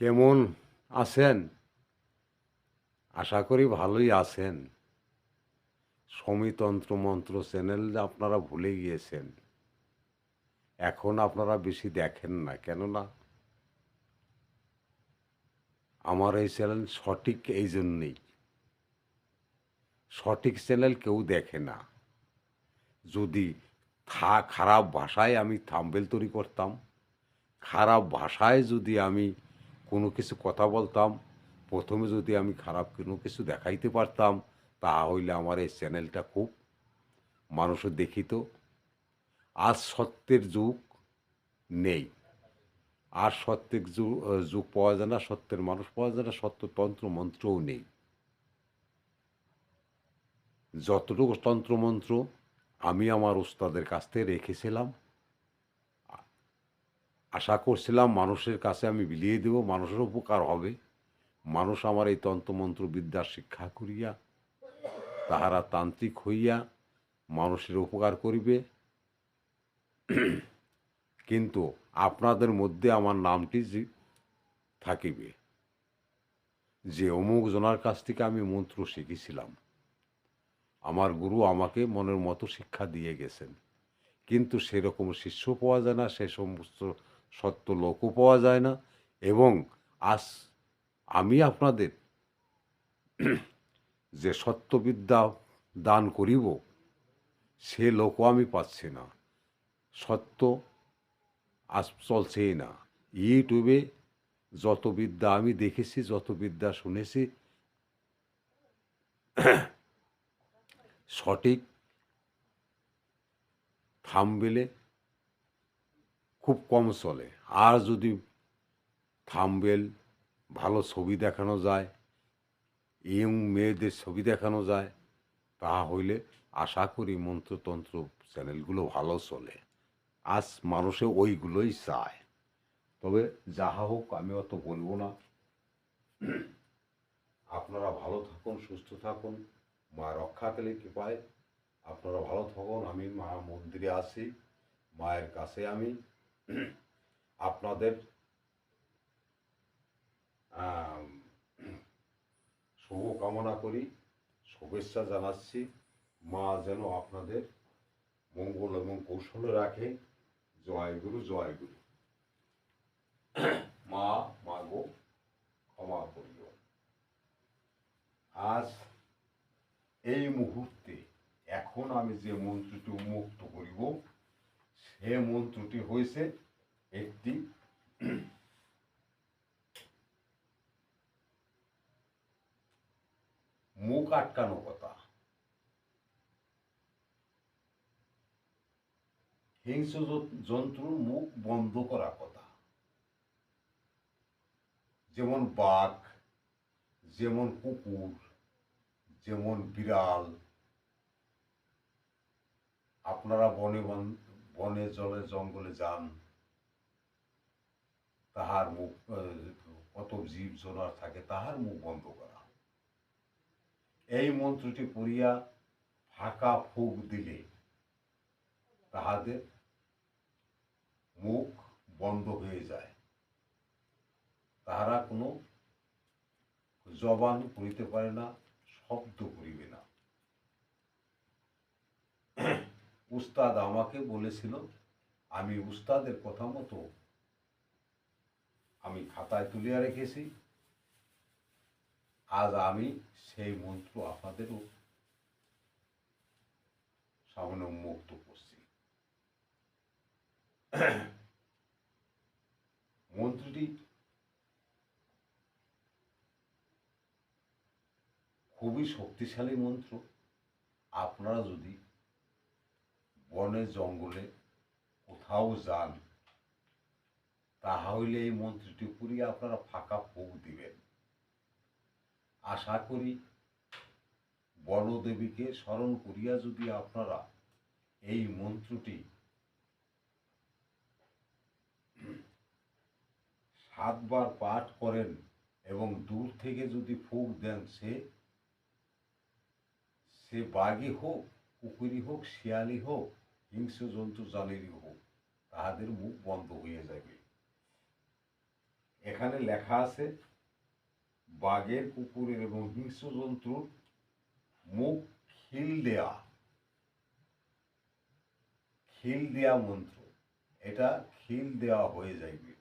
কেমন আছেন? আশা করি ভালোই আছেন। সমিতন্ত্র মন্ত্র চ্যানেল আপনারা ভুলে গিয়েছেন। এখন আপনারা বেশি দেখেন না, কেননা আমার এই চ্যানেল সঠিক এই জন্যেই। সঠিক চ্যানেল কেউ দেখে না। যদি থা, খারাপ ভাষায় আমি থাম্বেল তৈরি করতাম, খারাপ ভাষায় যদি আমি কোনো কিছু কথা বলতাম, প্রথমে যদি আমি খারাপ কোনো কিছু দেখাইতে পারতাম তাহলে আমার এই চ্যানেলটা খুব মানুষের দেখিত। আজ সত্যের যুগ নেই। আর সত্যের যুগ যুগ পাওয়া যায় না, সত্যের মানুষ পাওয়া যায় না সত্যতন্ত্র মন্ত্রও নেই। যতটুকু তন্ত্রমন্ত্র আমি আমার ওস্তাদের কাছ থেকে রেখেছিলাম আশা করছিলাম মানুষের কাছে আমি বিলিয়ে দেব, মানুষের উপকার হবে। মানুষ আমার এই তন্ত্রমন্ত্র বিদ্যা শিক্ষা করিয়া, তাহারা তান্ত্রিক হইয়া মানুষের উপকার করিবে। কিন্তু আপনাদের মধ্যে আমার নামটি থাকিবে, যে অমুক জনার কাছ থেকে আমি মন্ত্র শিখেছিলাম। আমার গুরু আমাকে মনের মতো শিক্ষা দিয়ে গেছেন। কিন্তু সেরকম শিষ্য পাওয়া যায় না, সে সমস্ত সত্য লোকও পাওয়া যায় না এবং আজ আমি আপনাদের যে সত্যবিদ্যা দান করিব, সে লোকও আমি পাচ্ছি না। সত্য আজ চলছেই না। ইউটিউবে যত বিদ্যা আমি দেখেছি, যত বিদ্যা শুনেছি, সঠিক থামবেলে খুব কম চলে। আর যদি থামবেল ভালো ছবি দেখানো যায়, ইয়ং মেয়েদের ছবি দেখানো যায় তাহা হইলে আশা করি মন্ত্রতন্ত্র চ্যানেলগুলো ভালো চলে। আজ মানুষে ওইগুলোই চায়। তবে যাহা হোক, আমি অত বলব না। আপনারা ভালো থাকুন, সুস্থ থাকুন। মা রক্ষা রক্ষাকালী কৃপায় আপনারা ভালো থাকুন। আমি মা মন্দিরে আছি, মায়ের কাছে আমি আপনাদের আম, শুভ কামনা করি শুভেচ্ছা জানাচ্ছি। মা যেন আপনাদের মঙ্গল এবং কৌশল রাখে। জয় গুরু জয় গুরু। মা মাগো ক্ষমা করিও। আজ এই মুহূর্তে এখন আমি যে মন্ত্রটি উন্মুক্ত করিব সে মন্ত্রটি হয়েছে একটি মুখ আটকানো কথা। হিংস্র জন্তুর মুখ বন্ধ করা কথা। যেমন বাঘ, যেমন কুকুর, যেমন বিড়াল। আপনারা বন- বনে জলে জঙ্গলে যান। তাহার মুখ কত জীব জোনার থাকে, তাহার মুখ বন্ধ করা। এই মন্ত্রটি পড়িয়া ফাঁকা ফুক দিলে তাহাদের মুখ বন্ধ হয়ে যায়। তাহারা কোনো জবান করিতে পারে না, শব্দ করিবে না। উস্তাদ আমাকে বলেছিল, আমি উস্তাদের কথা মতো আমি খাতায় তুলিয়া রেখেছি। আজ আমি সেই মন্ত্র আপনাদেরও সামনে উন্মুক্ত করছি। মন্ত্রটি খুবই শক্তিশালী মন্ত্র। আপনারা যদি বনে জঙ্গলে কোথাও যান, তাহলে এই মন্ত্রটি পুরিয়ে আপনারা ফাঁকা ফুক দিবেন। আশা করি বনদেবীকে স্মরণ করিয়া যদি আপনারা এই মন্ত্রটি সাতবার পাঠ করেন এবং দূর থেকে যদি ফুক দেন, সে সে বাঘই হোক কুকুরই হোক, শিয়ালি হোক হিংস্র জন্তু জানেরই হোক তাহাদের মুখ বন্ধ হয়ে যাবে এখানে লেখা আছে, বাঘের, কুকুরের এবং হিংস্র জন্তুর মুখ খিল দেয়া। খিল দেয়া মন্ত্র, এটা খিল দেওয়া হয়ে যাইবে।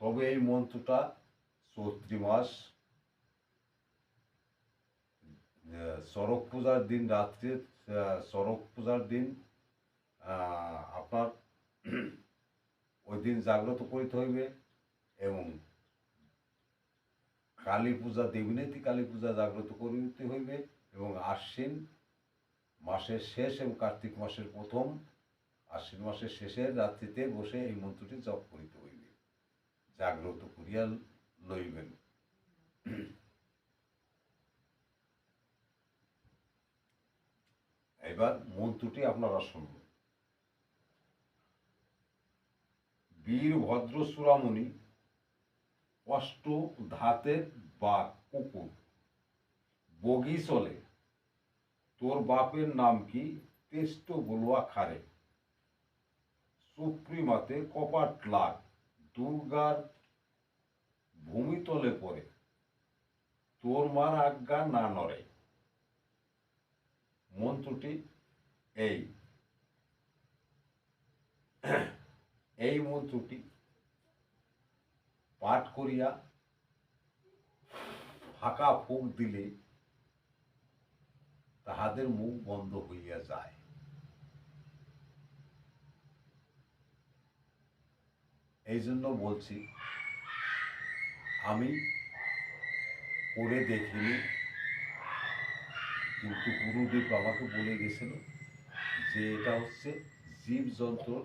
তবে এই মন্ত্রটা চৈত্রী মাস চড়ক পূজার দিন, রাত্রে চড়ক পূজার দিন আপনার ওই দিন জাগ্রত করিতে হইবে এবং কালী পূজা দেবীনেতি কালী পূজা জাগ্রত করিতে হইবে এবং আশ্বিন মাসের শেষ এবং কার্তিক মাসের প্রথম, আশ্বিন মাসের শেষের রাত্রিতে বসে এই মন্ত্রটি জপ করিতে হইবে। জাগ্রত করিয়া লইবেন। এবার মন্ত্রটি আপনারা শুনবেন। বীরভদ্র চূড়ামণি অষ্ট ধাতের বা কুকুর। বগি চলে। তোর বাপের নাম কি? তেষ্ট বলুয়া খারে। সুপ্রিমাতে কপাট লাগ দুর্গার ভূমিতলে পড়ে। তোর মার আজ্ঞা না নড়ে। মন্ত্রটি এই। এই মন্ত্রটি পাঠ করিয়া ফাঁকা ফুক দিলে তাহাদের মুখ বন্ধ হইয়া যায়। এই জন্য বলছি, আমি করে দেখিনি, কিন্তু গুরুদেব আমাকে বলে গেছিল যে এটা হচ্ছে জীবজন্তুর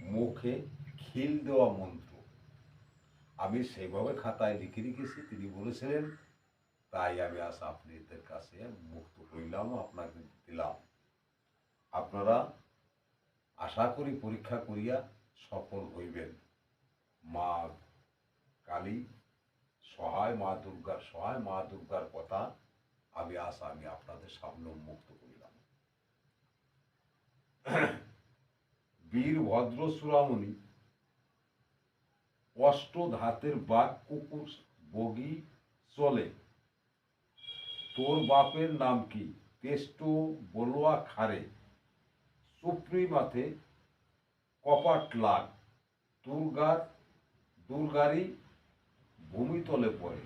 মুখে খিল দেওয়া মন্ত্র। আমি সেইভাবে খাতায় লিখে রেখেছি, তিনি বলেছিলেন, তাই আমি আজ আপনাদের কাছে মুক্ত করিলাম আপনাকে দিলাম। আপনারা আশা করি পরীক্ষা করিয়া সফল হইবেন। মা কালী সহায়, মা দুর্গার সহায়, মা দুর্গার কথা আমি আজ আমি আপনাদের সামনে মুক্ত করিলাম। বীরভদ্র চূড়ামণি অষ্ট ধাতের বাঘ, কুকুর, বগি চলে। তোর বাপের নাম কি? তেষ্ট বলুয়া খারে সুপ্রি মাথে কপাট লাগ দুর্গার দুর্গারি ভূমিতলে পড়ে।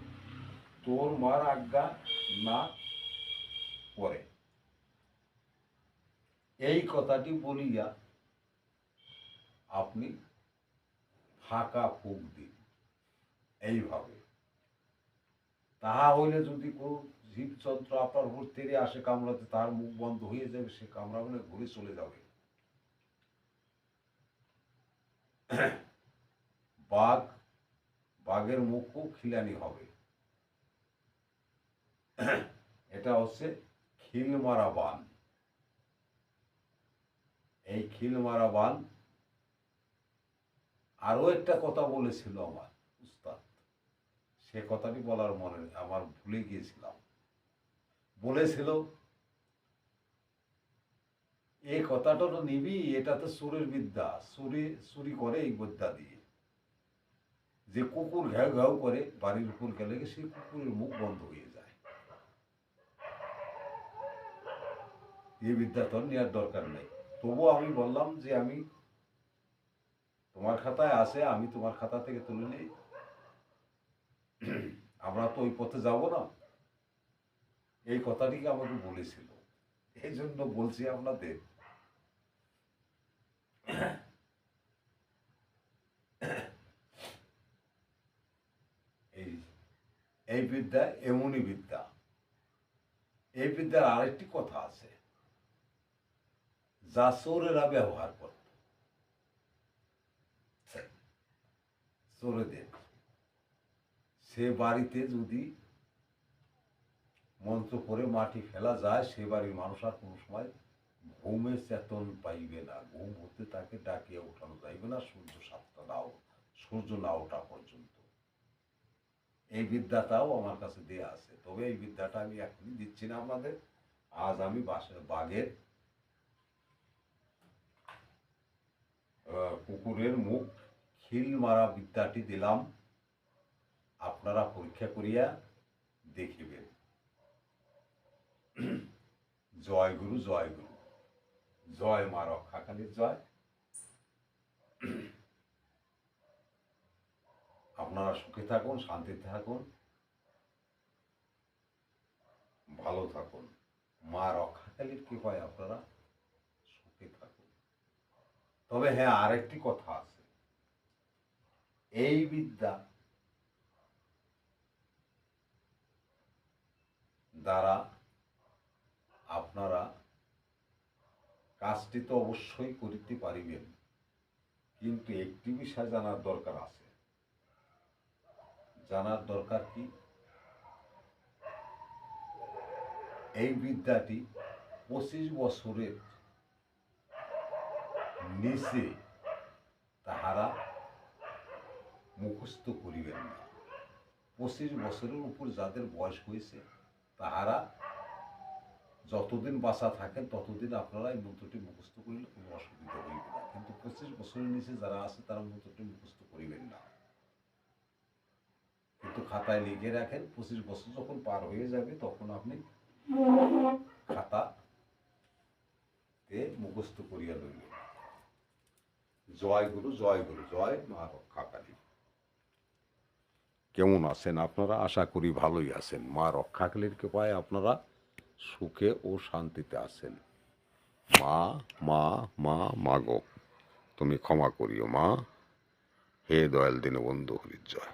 তোর মার আজ্ঞা না পড়ে। এই কথাটি বলিয়া আপনি ফাঁকা ফুক দিন। এইভাবে। তাহা হইলে যদি কোনো জীবযন্ত্র আপনার উপর তেরে আসে, কামড়াতে তার মুখ বন্ধ হয়ে যাবে, সে কামড়াবে না ঘুরে চলে যাবে। বাঘ, বাঘের মুখও খিলানি হবে। এটা হচ্ছে খিল মারা বান। এই খিল মারা বান আরও একটা কথা বলেছিল আমার উস্তাদ। সে কথাটি বলার মনে আমার ভুলে গিয়েছিলাম। বলেছিল, এই কথাটা তো নিবি, এটা তো সুরের বিদ্যা। সুরে চুরি করে এই বিদ্যা দিয়ে। যে কুকুর ঘেউ ঘেউ করে বাড়ির উপর গেলে সেই কুকুরের মুখ বন্ধ হয়ে যায়। এই বিদ্যা তোর নেওয়ার দরকার নেই। তবুও আমি বললাম যে আমি তোমার খাতায় আছে, আমি তোমার খাতা থেকে তুলে নেই। আমরা তো ওই পথে যাব না। এই কথাটিকে আমাকে বলেছিল। এই জন্য বলছি আপনাদের। এই এই বিদ্যা, এমনই বিদ্যা। এই বিদ্যার আরেকটি কথা আছে। যা চোরেরা ব্যবহার করত চোরেদের সে বাড়িতে যদি মন্ত্র করে মাটি ফেলা যায়, সে বাড়ির মানুষ আর কোনো সময় ঘুমে চেতন পাইবে না। ঘুম হতে তাকে ডাকিয়ে ওঠানো যাইবে না, সূর্য সাতটা নাও, সূর্য না ওঠা পর্যন্ত। এই বিদ্যাটাও আমার কাছে দেয়া আছে। তবে এই বিদ্যাটা আমি এখনই দিচ্ছি না আপনাদের। আজ আমি বাসের বাঘের কুকুরের মুখ খিল মারা বিদ্যাটি দিলাম। আপনারা পরীক্ষা করিয়া দেখিবেন। জয় গুরু জয় গুরু। জয় মা রক্ষাকালীর জয়। আপনারা সুখে থাকুন, শান্তিতে থাকুন। ভালো থাকুন। মা রক্ষাকালীর কৃপায় আপনারা সুখে থাকুন। তবে হ্যাঁ আরেকটি কথা আছে। এই বিদ্যা দ্বারা আপনারা কাজটি তো অবশ্যই করিতে পারিবেন, কিন্তু একটি বিষয় জানার দরকার আছে। জানার দরকার কি? এই বিদ্যাটি পঁচিশ বছরের নিচে তাহারা মুখস্থ করিবেন না। পঁচিশ বছরের উপর যাদের বয়স হয়েছে, তাহারা যতদিন বাঁচা থাকেন, ততদিন আপনারা এই মন্ত্রটি মুখস্থ করিলে কোনো অসুবিধা হইবে না। কিন্তু পঁচিশ বছরের নিচে যারা আছে, তারা মন্ত্রটি মুখস্থ করিবেন না। কিন্তু খাতায় লিখে রাখেন, পঁচিশ বছর যখন পার হয়ে যাবে, তখন আপনি খাতা তে মুখস্থ করিয়া লইবেন। জয় গুরু জয় গুরু, জয় মা রক্ষাকালী। কেমন আছেন আপনারা? আশা করি ভালোই আছেন। মা রক্ষাকালীর কৃপায় আপনারা সুখে ও শান্তিতে আছেন। মা মা মা মাগো তুমি ক্ষমা করিও মা। হে দয়াল দীনবন্ধু হরির জয়